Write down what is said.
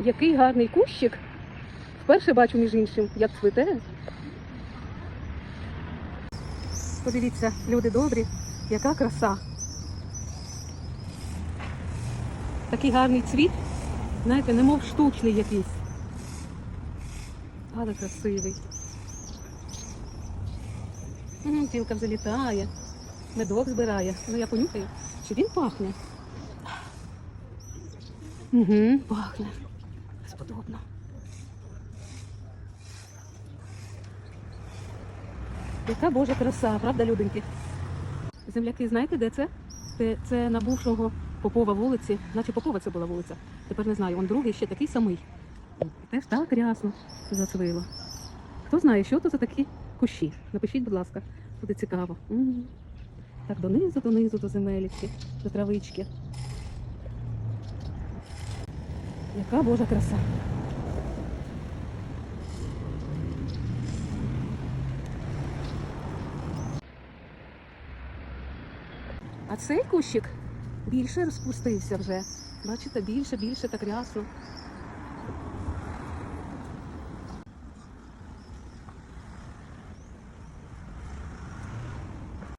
Який гарний кущик. Вперше бачу, між іншим, як цвіте. Подивіться, люди добрі, яка краса. Такий гарний цвіт, знаєте, немов штучний якийсь. Але красивий. Тілка вже літає, медок збирає. Ну я понюхаю, чи він пахне. Угу, пахне. Сподобно. Яка Божа краса, правда, люденьки? Земляки, знаєте, де це? Це, це на бувшого Попова вулиці, наче Попова це була вулиця. Тепер не знаю, он другий ще такий самий. Теж так рясно зацвило. Хто знає, що то за такі кущі? Напишіть, будь ласка, буде цікаво. Так, донизу, донизу, до земелівки, до травички. Яка Божа краса. А цей кущик більше розпустився вже. Бачите, більше, більше так рясно.